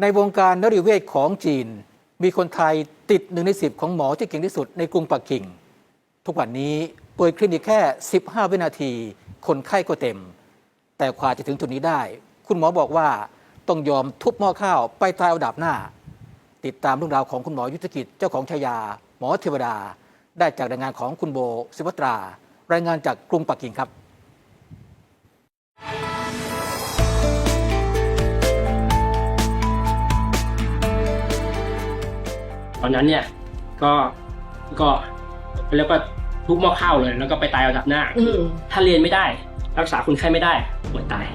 ในวงการนริเวศของจีน มีคนไทยติดหนึ่งในสิบของหมอที่เก่งที่สุดในกรุงปักกิ่ง ทุกวันนี้เปิดคลินิกแค่ 15 วินาที คนไข้ก็เต็ม แต่กว่าจะถึงจุดนี้ได้ คุณหมอบอกว่าต้องยอมทุบหม้อข้าวไปตายเอาดาบหน้า ติดตามเรื่องราวของคุณหมอยุทธกิจเจ้าของชายา หมอเทวดา ได้จากรายงานของคุณโบศิวตรา รายงานจากกรุงปักกิ่งครับ ตอนนั้นเนี่ยก็ก็เรียกว่าทุกหม้อข้าวเลย แล้วก็ไปตายเอาดับหน้า อืมถ้าเรียนไม่ได้ รักษาคนไข้ไม่ได้อดตาย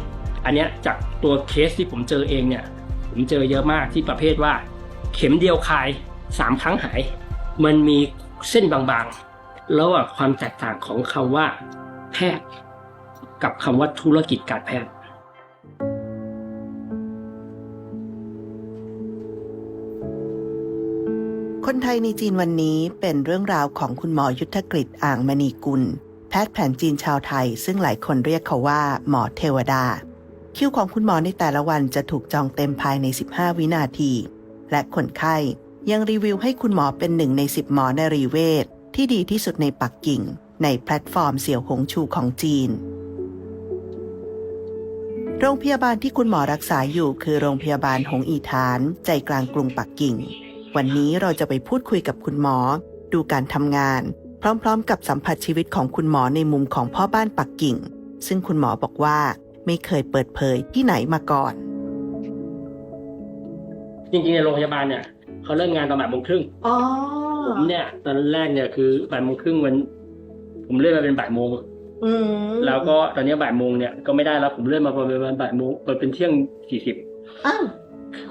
อันเนี้ยจากตัวเคสที่ผมเจอเองเนี่ย ผมเจอเยอะมากที่ประเภทว่า เข็มเดียวคายสามครั้งหาย มันมีเส้นบางๆ แล้วอะความแตกต่างของคำว่าแพทย์ กับคำว่าธุรกิจการแพทย์ ไทยในจีนวันนี้เป็นเรื่องราวของคุณหมอยุทธกฤษอ่างมณีกุล แพทย์แผนจีนชาวไทย ซึ่งหลายคนเรียกเขาว่าหมอเทวดา คิวของคุณหมอในแต่ละวันจะถูกจองเต็มภายใน 15 วินาที และคนไข้ยังรีวิวให้คุณหมอเป็นหนึ่งใน 10 หมอในรีเวศที่ดีที่สุดในปักกิ่ง ในแพลตฟอร์มเสี่ยวหงชูของจีน โรงพยาบาลที่คุณหมอรักษาอยู่คือโรงพยาบาลหงอีฐาน ใจกลางกรุงปักกิ่ง วันนี้เราจะไปพูดคุยกับคุณหมอ ดูการทำงาน พร้อมๆ กับสัมผัสชีวิตของคุณหมอในมุมของพ่อบ้านปักกิ่ง ซึ่งคุณหมอบอกว่าไม่เคยเปิดเผยที่ไหนมาก่อน จริงๆในโรงพยาบาลเนี่ยเขาเริ่มงานตอนบ่ายโมงครึ่งอ๋อผมเนี่ยตอนแรกเนี่ยคือบ่ายโมงครึ่งวัน ผมเลื่อนมาเป็นบ่ายโมงอืมแล้วก็ตอนนี้บ่ายโมงเนี่ยก็ไม่ได้แล้วผมเลื่อนมาประมาณบ่ายโมงเป็นเที่ยงสี่สิบอ้าว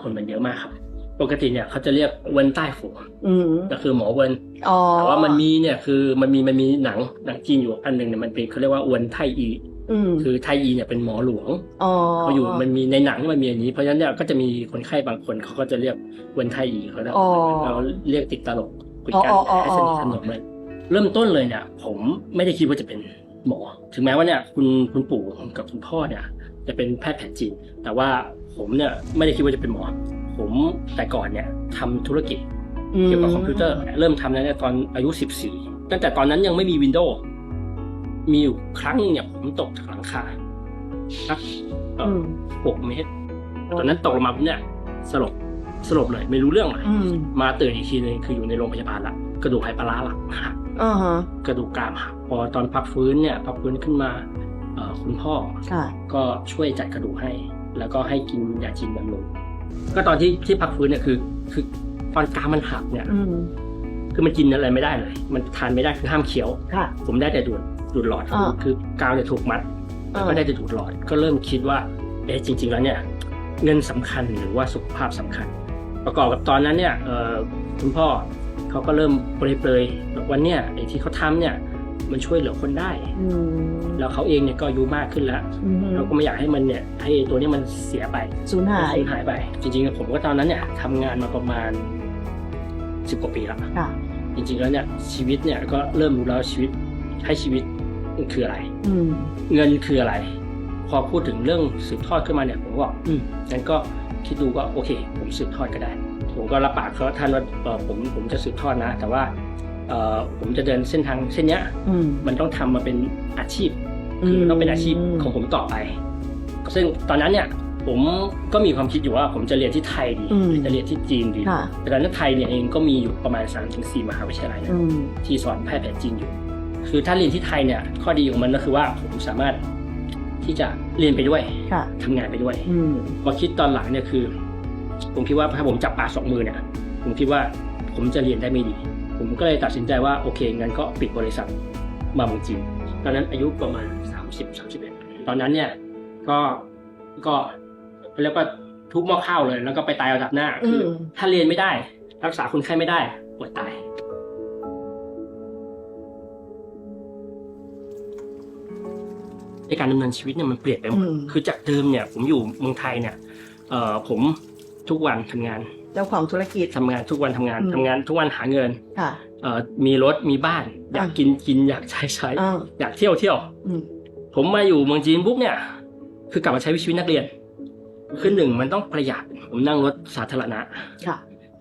คนมันเยอะมากครับ ปกติเนี่ยเขาจะเรียกเวนใต้ฝูอืมก็คือหมอเวนอ๋อแต่ว่ามันมีเนี่ยคือมันมีมันมีหนังหนังจีนอยู่อันหนึ่งเนี่ยมันเป็นเขาเรียกว่าเวนไทอีอืมคือไทอีเนี่ยเป็นหมอหลวงอ๋อเขาอยู่มันมีในหนังมันมีอย่างนี้เพราะฉะนั้นเนี่ยก็จะมีคนไข้บางคนเขาก็จะเรียกเวนไทอีเขาแล้วอ๋อเราเรียกติดตลกคุยกันอ๋ออ๋อให้สนิทอ๋อสนมเลยเริ่มต้นเลยเนี่ย ผมไม่ได้คิดว่าจะเป็นหมอ ถึงแม้ว่าเนี่ยคุณคุณปู่กับคุณพ่อเนี่ย จะเป็นแพทย์แผนจีนแต่ว่าผมเนี่ยไม่ได้คิดว่าจะเป็นหมอ ผมแต่ก่อนเนี่ยทำธุรกิจเกี่ยวกับคอมพิวเตอร์ เริ่มทำแล้วเนี่ยตอนอายุ 14 ตั้งแต่ตอนนั้นยังไม่มีวินโดว์มีอยู่ครั้งหนึงเนี่ยผมตกจากหลังคาสักเอ่อือมหกเมตร ตอนนั้นตกลงมาผมเนี่ยสลบสลบเลยไม่รู้เรื่องเลยอืมมาตื่นอีกทีนึงคืออยู่ในโรงพยาบาลละกระดูกไหปลาร้าหลังหักอ่าฮะกระดูกกรามหักพอตอนพักฟื้นเนี่ยพักฟื้นขึ้นมาเอ่อคุณพ่อค่ะก็ช่วยจัดกระดูกให้ แล้วก็ให้กินยาจีนบำรุง ก็ตอนที่ที่พักฟื้นเนี่ยคือ คือตอนกรามมันหักเนี่ย อืม คือมันกินอะไรไม่ได้เลย มันทานไม่ได้คือห้ามเคี้ยว ค่ะ ผมได้แต่ดูดดูดหลอด อ่า คือกาวเนี่ยถูกมัด แล้วก็อ่าได้แต่ดูดหลอด ก็เริ่มคิดว่า เอ๊ะจริง ๆ แล้วเนี่ย เงินสำคัญหรือว่าสุขภาพสำคัญ ประกอบกับตอนนั้นเนี่ยเอ่อคุณพ่อเขาก็เริ่มเปรยๆบอกว่าเนี่ยไอ้ที่เขาทำเนี่ย มันช่วยเหลือคนได้ อืมแล้วเขาเองเนี่ยก็อายุมากขึ้นแล้วอืมเราก็ไม่อยากให้มันเนี่ยให้ตัวเนี้มันเสียไปสูญหายสูญหายไป จริงๆผมก็ตอนนั้นเนี่ยทำงานมาประมาณสิบกว่าปีแล้วค่ะจริง ๆแล้วเนี่ยชีวิตเนี่ยก็เริ่มรู้แล้วชีวิตให้ชีวิตมันคืออะไร อืมเงินคืออะไร พอพูดถึงเรื่องสืบทอดขึ้นมาเนี่ยผมก็บอกอืมงั้นก็คิดดูก็โอเค ผมสืบทอดก็ได้ ผมก็รับปากเขาท่านว่าเออผมผมจะสืบทอดนะ แต่ว่า เออผมจะเดินเส้นทางเส้นเนี้ย อืม มันต้องทำมาเป็นอาชีพ คือต้องเป็นอาชีพของผมต่อไป ซึ่งตอนนั้นเนี่ยผมก็มีความคิดอยู่ว่าผมจะเรียนที่ไทยดีอืม หรือจะเรียนที่จีนดีค่ะ แต่ตอนนั้นไทยเนี่ยเองก็มีอยู่ประมาณ3าถึงสมหาวิทยาลัยนะอืม ที่สอนแพทย์แผนจีนอยู่ คือถ้าเรียนที่ไทยเนี่ยข้อดีของมันก็คือว่าผมสามารถที่จะเรียนไปด้วยค่ะ ทำงานไปด้วย อืม พอคิดตอนหลังเนี่ยคือ ผมคิดว่าถ้าผมจับปลาสองมือเนี่ยผมคิดว่าผมจะเรียนได้ไม่ดี ผมก็เลยตัดสินใจว่าโอเคงั้นก็ปิดบริษัทมาเมืองจีนตอนนั้นอายุประมาณ 30 31 ตอนนั้นเนี่ยก็ก็เรียกว่าทุบหม้อข้าวเลย แล้วก็ไปตายเอาดับหน้าคืออมถ้าเรียนไม่ได้ รักษาคนไข้ไม่ได้อดตายในการดำเนินชีวิตเนี่ยมันเปลี่ยนไปหมดอืมคือจากเดิมเนี่ย ผมอยู่เมืองไทยเนี่ยเอ่อผมทุกวันทำงาน เจ้าของธุรกิจ ทำงานทุกวันทำงานอืม ทำงานทุกวันหาเงินค่ะ เอ่อมีรถมีบ้าน อยากอะกินกินอยากใช้ใช้อ้าวอยากเที่ยวเที่ยว อืม ผมมาอยู่เมืองจีนปุ๊บเนี่ย คือกลับมาใช้ชีวิตนักเรียนคือหนึ่งมันต้องประหยัดผมนั่งรถสาธารณะ ค่ะ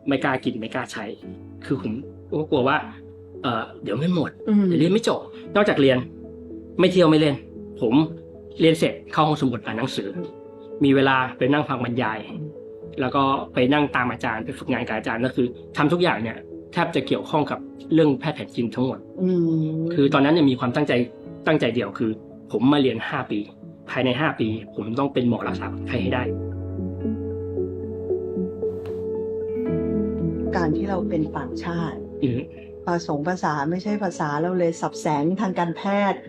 ไม่กล้ากินไม่กล้าใช้ คือผมก็กลัวว่าเออเดี๋ยวไม่หมดอืม เดี๋ยวเรียนไม่จบ นอกจากเรียน ไม่เที่ยวไม่เล่น ผมเรียนเสร็จเข้าห้องสมุดอ่านหนังสือ มีเวลาไปนั่งฟังบรรยาย แล้วก็ไปนั่งตามอาจารย์ไปฝึกงานกับอาจารย์ก็คือทำทุกอย่างเนี่ยแทบจะเกี่ยวข้องกับเรื่องแพทย์แผนจีนทั้งหมดอืมคือตอนนั้นเนี่ยมีความตั้งใจตั้งใจเดียวคือ ผมมาเรียน 5 ปี ภายใน 5 ปี ผมต้องเป็นหมอรักษาคนไข้ให้ได้ การที่เราเป็นต่างชาติอืมภาษาภาษาไม่ใช่ภาษาเราเลยสับแสงทางการแพทย์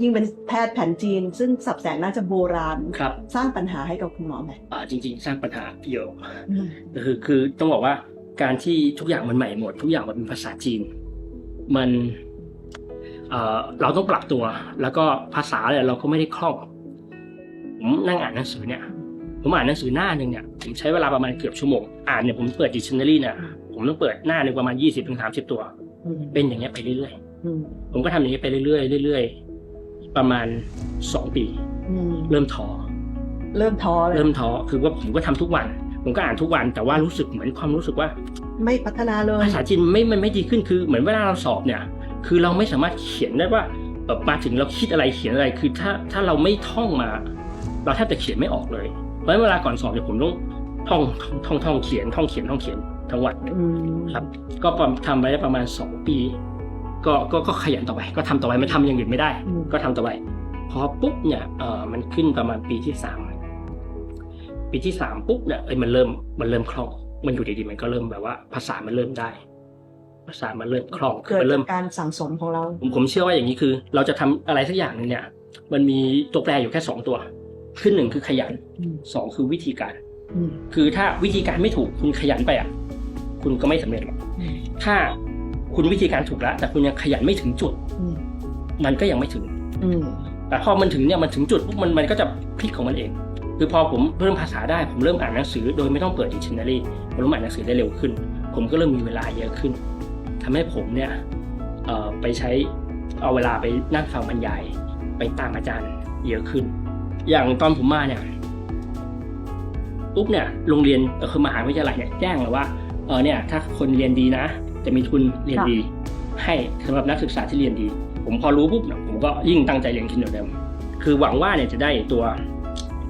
ยิ่งเป็นแพทย์แผนจีน ซึ่งสับแสงน่าจะโบราณ ครับ สร้างปัญหาให้กับคุณหมอไหมอ่าจริง ๆ สร้างปัญหาเยอะอืมคือคือต้องบอกว่าการที่ทุกอย่างมันใหม่หมด ทุกอย่างมันเป็นภาษาจีน มันเอ่อเราต้องปรับตัว แล้วก็ภาษาเนี่ยเราก็ไม่ได้คล่องผมนั่งอ่านหนังสือเนี่ยผมอ่านหนังสือหน้าหนึ่งเนี่ยผมใช้เวลาประมาณเกือบชั่วโมงอ่านเนี่ยผมเปิดดิกชันนารีเนี่ยผมต้องเปิดหน้าหนึ่งประมาณ20-30ตัวอืมเป็นอย่างเงี้ยไปเรื่อยอืมๆผมก็ทำอย่างเงี้ยไปเรื่อยๆเรื่อยๆ ประมาณสองปีอืมเริ่มท้อเริ่มท้อเลยเริ่มท้อคือว่าผมก็ทำทุกวัน ผมก็อ่านทุกวันแต่ว่ารู้สึกเหมือนความรู้สึกว่า ไม่พัฒนาเลยภาษาจีนไม่มันไม่ดีขึ้นคือ เหมือนเวลาเราสอบเนี่ย คือเราไม่สามารถเขียนได้ว่าเอ่อมาถึงเราคิดอะไรเขียนอะไรคือถ้าถ้าเราไม่ท่องมา เราแทบจะเขียนไม่ออกเลยเพราะฉะนั้นเวลาก่อนสอบเนี่ยผมต้องท่องท่องท่องเขียนท่องเขียนท่องเขียนทั้งวันอืมครับ ก็ประทำไปได้ประมาณสองปี ก็ก็ก็ขยันต่อไป ก็ทำต่อไปมันทำอย่างอื่นไม่ได้อืมก็ทำต่อไปพอปุ๊บเนี่ยเออมันขึ้นประมาณปีที่สามปีที่สามปุ๊บเนี่ยเอ้ยมันเริ่มมันเริ่มคล่อง มันอยู่ดีๆมันก็เริ่มแบบว่า ภาษามันเริ่มได้ ภาษามันเริ่มคล่องเกิดมันจาเริ่มกการสั่งสมของเรา ผมผมเชื่อว่าอย่างนี้คือ เราจะทำอะไรสักอย่างหนึ่งเนี่ย มันมีตัวแปรอยู่แค่สองตัวขึ้นหนึ่งคือขยันอืมสองคือวิธีการอืมคือถ้าวิธีการไม่ถูกคุณขยันไปอะ คุณก็ไม่สำเร็จหรอกอืมถ้า คุณวิธีการถูกแล้วแต่คุณยังขยันไม่ถึงจุดอืมมันก็ยังไม่ถึง อืมแต่พอมันถึงเนี่ยมันถึงจุดปุ๊บมันมันก็จะพลิกของมันเอง คือพอผมเริ่มภาษาได้ผมเริ่มอ่านหนังสือ โดยไม่ต้องเปิดดิกชันนารีผมเริ่มอ่านหนังสือได้เร็วขึ้น ผมก็เริ่มมีเวลาเยอะขึ้นทำให้ผมเนี่ยเอ่อไปใช้เอาเวลาไปนั่งฟังบรรยาย ไปตามอาจารย์เยอะขึ้น อย่างตอนผมมาเนี่ยปุ๊บเนี่ยโรงเรียนเอ่อคือมหาวิทยาลัยเนี่ยแจ้งเลยว่าเออเนี่ยถ้าคนเรียนดีนะ จะมีทุนเรียนดี ให้สำหรับนักศึกษาที่เรียนดี ผมพอรู้ปุ๊บเนี่ยผมก็ยิ่งตั้งใจเรียนขึ้นกว่าเดิมคือหวังว่าเนี่ยจะได้ตัว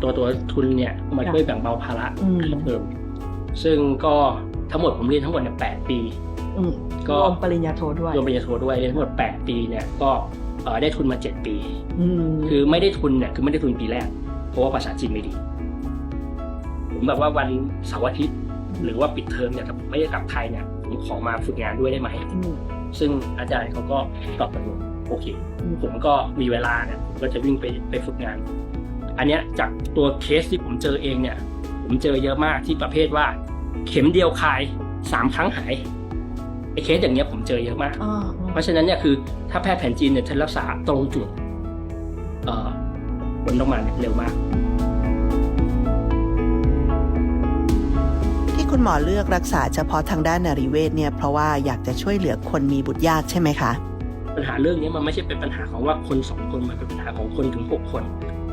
ตัวตัวทุนเนี่ยมาช่วยแบ่งเบาภาระอืมเพิ่มซึ่งก็ทั้งหมดผมเรียนทั้งหมดเนี่ยแปดปีอืมก็รวมปริญญาโทด้วยรวมปริญญาโทด้วยเรียนทั้งหมดแปดปีเนี่ยก็เอ่อได้ทุนมาเจ็ดปีอืมคือไม่ได้ทุนเนี่ยคือไม่ได้ทุนปีแรก เพราะว่าภาษาจีนไม่ดีผมแบบว่าวันเสาร์อาทิตย์หรือว่าปิดเทอมเนี่ยถ้าผมไม่ได้กลับไทยเนี่ยผม ขอมาฝึกงานด้วยได้ไหมมซึ่งอาจารย์เขาก็ตอบตกลงโอเคอืมผมก็มีเวลาเนี่ยผมก็จะวิ่งไปไปฝึกงาน อันเนี้ยจากตัวเคสที่ผมเจอเองเนี่ย ผมเจอเยอะมากที่ประเภทว่า เข็มเดียวคายสามครั้งหายไอ้เคสอย่างเงี้ยผมเจอเยอะมากอ่าเพราะฉะนั้นเนี่ยคือถ้าแพทย์แผนจีนเนี่ยจะรักษาตรงจุดเอ่อผลต้องมาเนี่ยเร็วมาก คุณหมอเลือกรักษาเฉพาะทางด้านนริเวศเนี่ยเพราะว่าอยากจะช่วยเหลือคนมีบุตรยากใช่ไหมคะ ปัญหาเรื่องนี้มันไม่ใช่เป็นปัญหาของว่าคนสองคนมันเป็นปัญหาของคนถึงหกคน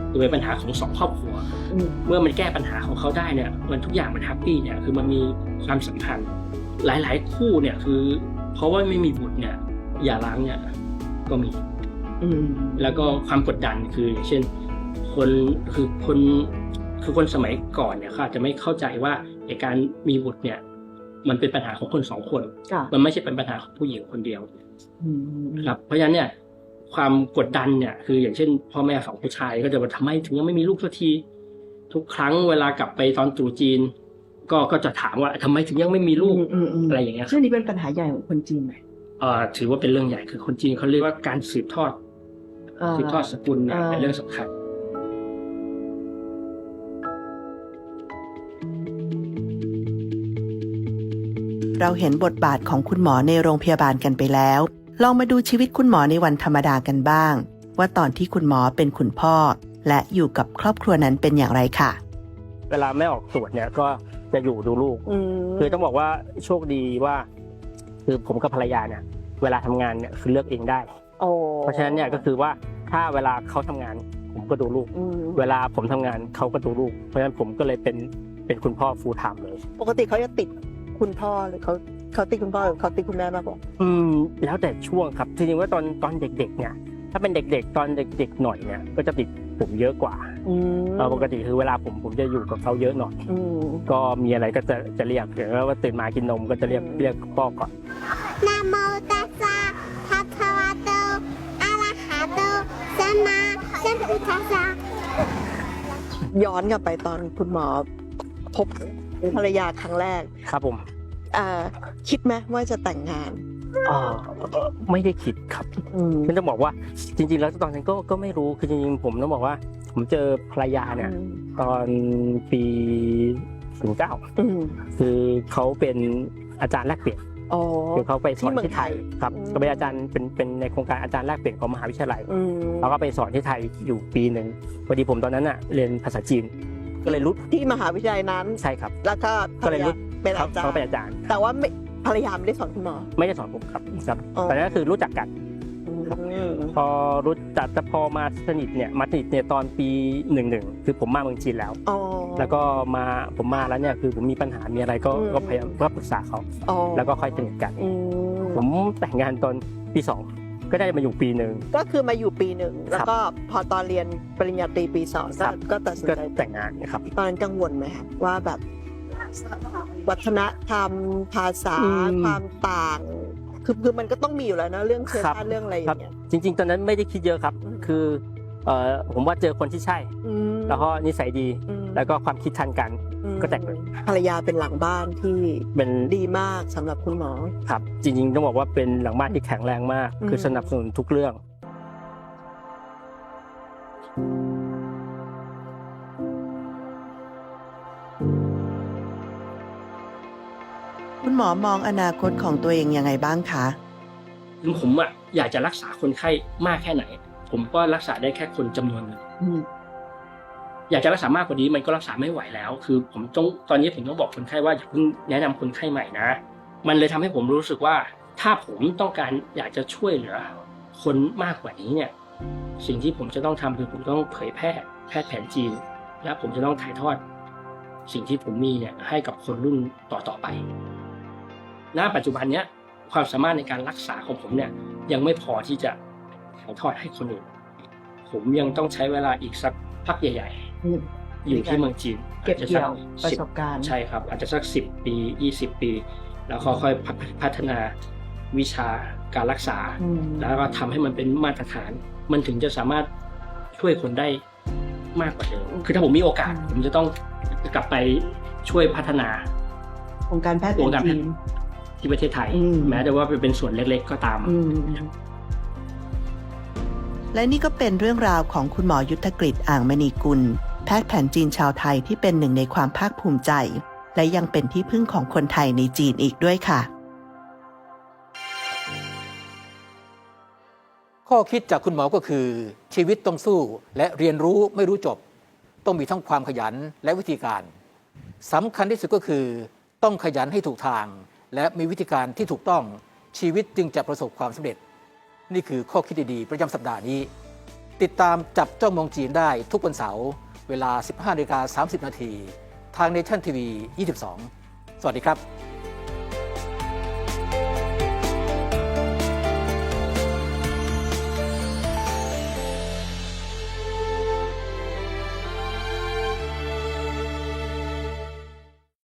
คือเป็นปัญหาของสองครอบครัวอืมเมื่อมันแก้ปัญหาของเขาได้เนี่ย มันทุกอย่างมันแฮปปี้เนี่ยคือมันมีความสัมพันธ์หลาย ๆ คู่เนี่ยคือ เพราะว่าไม่มีบุตรเนี่ย อย่าร้างเนี่ยก็มีอืมแล้วก็ความกดดันคืออย่างเช่น คนคือคนคือคนสมัยก่อนเนี่ยเขาอาจจะไม่เข้าใจว่า ในการมีบุตรเนี่ย มันเป็นปัญหาของคนสองคนค่ะมันไม่ใช่เป็นปัญหาของผู้หญิงคนเดียวอืมครับ เพราะฉะนั้นเนี่ย ความกดดันเนี่ย คืออย่างเช่น พ่อแม่ฝั่งผู้ชายก็จะมาทำไมถึงยังไม่มีลูกสักที ทุกครั้งเวลากลับไปตอนตรุษจีน ก็ก็จะถามว่าทำไมถึงยังไม่มีลูกอืมอืมอะไรอย่างเงี้ยครับซึ่งนี่เป็นปัญหาใหญ่ของคนจีนไหมเอ่อถือว่าเป็นเรื่องใหญ่คือคนจีนเขาเรียกว่าการสืบทอดอ่าสืบทอดสกุลเนี่ยอ่าเป็นเรื่องสำคัญ เราเห็นบทบาทของคุณหมอในโรงพยาบาลกันไปแล้ว ลองมาดูชีวิตคุณหมอในวันธรรมดากันบ้าง ว่าตอนที่คุณหมอเป็นคุณพ่อ และอยู่กับครอบครัวนั้นเป็นอย่างไรค่ะ เวลาแม่ออกตรวจเนี่ยก็จะอยู่ดูลูกคือต้องบอกว่าโชคดีว่า คือผมกับภรรยาเนี่ย เวลาทำงานเนี่ยคือเลือกเองได้โอ้เพราะฉะนั้นเนี่ยก็คือว่าถ้าเวลาเขาทำงานผมผมก็ดูลูกอืมเวลาผมทำงานเขาก็ดูลูก เพราะฉะนั้นผมก็เลยเป็นเป็นคุณพ่อฟูลไทม์เลย ปกติเขาจะติด คุณพ่อหรือเขาเขาติดคุณพ่อหรือเขาติดคุณแม่มากกว่าอืมแล้วแต่ช่วงครับจริงๆว่าตอนตอนเด็กๆเนี่ยถ้าเป็นเด็กๆ ตอนเด็กๆหน่อยเนี่ยก็จะติดผมเยอะกว่าอืมเออปกติคือเวลาผมผมจะอยู่กับเขาเยอะหน่อย อืม ก็มีอะไรก็จะจะเรียกอย่างว่าตื่นมากินนมก็จะเรียกอืม เรียกพ่อก่อนนะโมตัสสะภะคะวะโตอะระหะโตสัมมาสัมพุทธัสสะย้อนกลับไปตอนคุณหมอพบ ภรรยาครั้งแรกครับผมอ่าคิดไหมว่าจะแต่งงานเอ่อไม่ได้คิดครับอืมฉันจะบอกว่าจริง ๆ แล้วตอนนั้นก็ก็ไม่รู้คือจริงๆผมต้องบอกว่า ผมเจอภรรยาเนี่ย ตอนปีถึงเก้าอืมคือเขาเป็นอาจารย์แลกเปลี่ยนอ๋อคือเขาไปสอนที่เมืองที่ไทยไทยครับอืมก็เป็นอาจารย์เป็นเป็นในโครงการอาจารย์แลกเปลี่ยนของมหาวิทยาลัยอืมแล้วก็ไปสอนที่ไทยอยู่ปีหนึ่งพอดีผมตอนนั้นอะเรียนภาษาจีน ก็เลยรู้ที่มหาวิทยาลัยนั้น ใช่ครับ แล้วก็ก็เลยรู้เป็นเขาอาจารเขาเป็นย์อาจารย์ แต่ว่าไม่ภรรยาไม่ได้สอนคุณหมอ ไม่ได้สอนผมครับครับอ๋อแต่นั้นก็คือรู้จักกันอืมพอรู้จักแต่พอมาสนิทเนี่ยมาสนิทเนี่ยตอนปีหนึ่งหนึ่งคือผมมาเมืองจีนแล้วอ๋อแล้วก็มาผมมาแล้วเนี่ยคือผมมีปัญหามีอะไรก็อืมก็พยายามก็ปรึกษาเขาอ๋อแล้วก็ค่อยสนิทกันอืมผมแต่งงานตอนปีสอง ก็ได้มาอยู่ปีหนึ่ง ก็คือมาอยู่ปีหนึ่ง แล้วก็พอตอนเรียนปริญญาตรีปีสองคก็รับ ก็ตัดสินก็ใจแต่งงานนะครับ ตอนนั้นกังวลไหมคะว่าแบบวัฒนธรรมภาษาอืมความต่าง คือคือมันก็ต้องมีอยู่แล้วนะเรื่องเชื้อครับ ชาติเรื่องอะไรอย่างเงี้ย จริง ๆ ตอนนั้นไม่ได้คิดเยอะครับ อืม คือเอ่อผมว่าเจอคนที่ใช่ อืม แล้วก็นิสัยดีอืมแล้วก็ความคิดทันกันอืมก็แต่งเลยภรรยาเป็นหลังบ้านที่เป็นดีมากสำหรับคุณหมอครับจริงๆต้องบอกว่าเป็นหลังบ้านที่แข็งแรงมากอืมคือสนับสนุนทุกเรื่องคุณหมอมองอนาคตของตัวเองยังไงบ้างคะถึงผมอะอยากจะรักษาคนไข้มากแค่ไหน ผมก็รักษาได้แค่คนจำนวนหนึ่ง อยากจะรักษามากกว่านี้มันก็รักษาไม่ไหวแล้ว คือผมต้องตอนนี้ผมต้องบอกคนไข้ว่าอย่าเพิ่งแนะนำคนไข้ใหม่นะ มันเลยทำให้ผมรู้สึกว่า ถ้าผมต้องการอยากจะช่วยเหลือ คนมากกว่านี้เนี่ยสิ่งที่ผมจะต้องทำคือผมต้องเผยแพร่แพทย์แผนจีน และผมจะต้องถ่ายทอด สิ่งที่ผมมีเนี่ยให้กับคนรุ่นต่อๆไป ณ ปัจจุบันเนี้ยความสามารถในการรักษาของผมเนี่ยยังไม่พอที่จะถ่ายทอดให้คนอื่น ผมยังต้องใช้เวลาอีกสักพักใหญ่ ๆ อยู่ที่เมืองจีนเก็บเกี่ยวอาจจะสัประสบการณ์ใช่ครับ อาจจะสักสิบปียี่สิบปี แล้วค่อยๆพัฒนาวิชาการรักษาอืมแล้วก็ทำให้มันเป็นมาตรฐาน มันถึงจะสามารถช่วยคนได้มากกว่าเดิมคือถ้าผมมีโอกาส ผมจะต้องกลับไปช่วยพัฒนาองค์การแพทย์วงการแพทย์จีนที่ประเทศไทยอืมแม้แต่ว่าเป็นส่วนเล็ก ๆ ก็ตามอืมและนี่ก็เป็นเรื่องราวของคุณหมอยุทธกฤษอ่างมณีกุล แพทย์แผนจีนชาวไทยที่เป็นหนึ่งในความภาคภูมิใจ และยังเป็นที่พึ่งของคนไทยในจีนอีกด้วยค่ะ ข้อคิดจากคุณหมอก็คือ ชีวิตต้องสู้และเรียนรู้ไม่รู้จบ ต้องมีทั้งความขยันและวิธีการสำคัญที่สุดก็คือ ต้องขยันให้ถูกทาง และมีวิธีการที่ถูกต้องชีวิตจึงจะประสบความสำเร็จ นี่คือข้อคิดดีๆประจำสัปดาห์นี้ ติดตามจับจ้องมองจีนได้ทุกวันเสาร์ เวลา 15นาฬิกา30 นาที ทางเนชั่นทีวี22 สวัสดีครับ